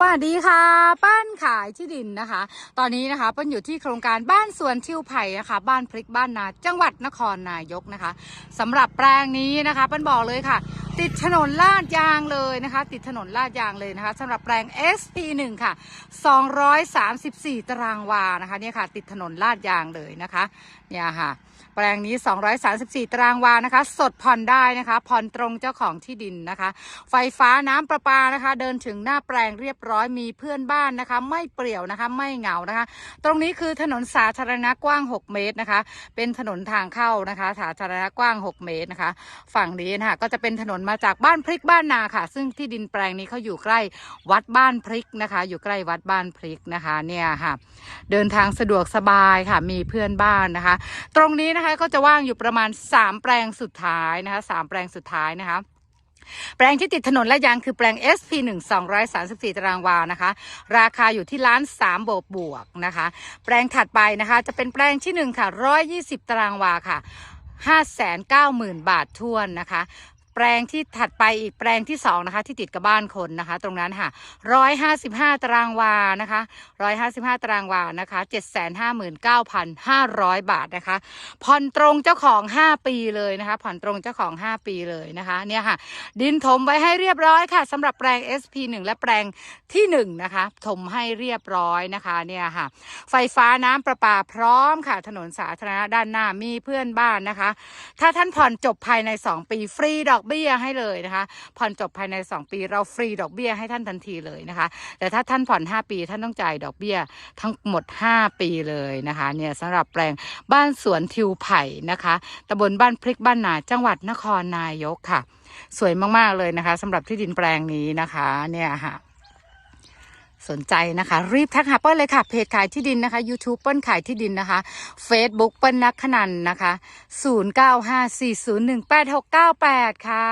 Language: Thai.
สวัสดีค่ะ ป้านขายที่ดินนะคะ ตอนนี้นะคะป้านอยู่ที่โครงการบ้านสวนทิวไผ่นะคะ บ้านพริกบ้านนา จังหวัดนครนายกนะคะสำหรับแปลงนี้นะคะป้านบอกเลยค่ะ ติดถนนลาดยางเลย นะคะ ติดถนนลาดยางเลยนะคะสำหรับแปลง SP1 ค่ะ 234 ตารางวานะคะเนี่ยค่ะ ติดถนนลาดยางเลยนะคะเนี่ยค่ะ แปลงนี้ 234 ตารางวานะคะ สดผ่อนได้นะคะ ผ่อนตรงเจ้าของที่ดินนะคะ ไฟฟ้าน้ำประปานะคะ เดินถึงหน้าแปลงเรียบร้อยมีเพื่อนบ้านนะคะ ไม่เปรี่ยวนะคะ ไม่เหงานะคะ ตรงนี้คือถนนสาธารณะกว้าง 6 เมตรนะคะ เป็นถนนทางเข้านะคะสาธารณะกว้าง 6 เมตรนะคะ ฝั่งนี้นะคะก็จะเป็นถนนมาจากบ้านพริกบ้านนาค่ะ ซึ่งที่ดินแปลงนี้เขาอยู่ใกล้วัดบ้านพริกนะคะ อยู่ใกล้วัดบ้านพริกนะคะเนี่ยค่ะ เดินทางสะดวกสบายค่ะมีเพื่อนบ้านนะคะ ตรงนี้นะคะก็จะว่างอยู่ประมาณ 3 แปลงสุดท้ายนะคะสามแปลงสุดท้ายนะคะแปลงที่ติดถนนและยางคือแปลง SP1 234 ตารางวานะคะ ราคาอยู่ที่ล้าน3บวกบวกนะคะ แปลงถัดไปนะคะ จะเป็นแปลงที่ 1 ค่ะ 120 ตารางวาค่ะ590,000 บาททวนนะคะ แปลงที่ถัดไปอีกแปลงที่2นะคะที่ติดกับบ้านคนนะคะ ตรงนั้นค่ะ155ตารางวานะคะ155ตารางวานะคะ759,500บาทนะคะ ผ่อนตรงเจ้าของ5ปีเลยนะคะ ผ่อนตรงเจ้าของ5ปีเลยนะคะเนี่ยค่ะ ดินถมไว้ให้เรียบร้อยค่ะสำหรับแปลง SP1 และแปลงที่1นะคะถมให้เรียบร้อยนะคะเนี่ยค่ะ ไฟฟ้าน้ำประปาพร้อมค่ะ ถนนสาธารณะด้านหน้ามีเพื่อนบ้านนะคะ ถ้าท่านผ่อนจบภายใน2ปีฟรีดอกเบี้ยให้เลยนะคะผ่อนจบภายใน 2 ปีเราฟรีดอกเบี้ยให้ท่านทันทีเลยนะคะ แต่ถ้าท่านผ่อน 5 ปีท่านต้องจ่ายดอกเบี้ยทั้งหมด 5 ปีเลยนะคะเนี่ยสำหรับแปลงบ้านสวนทิวไผ่นะคะตำบลบ้านพริกบ้านนาจังหวัดนครนายกค่ะ สวยมากๆเลยนะคะสำหรับที่ดินแปลงนี้นะคะเนี่ยค่ะ สนใจนะคะ รีบทักหาเปิ้ลเลยค่ะ เพจขายที่ดินนะคะ YouTube เปิ้ลขายที่ดินนะคะ Facebook เปิ้ลนักขนันนะคะ 0954018698 ค่ะ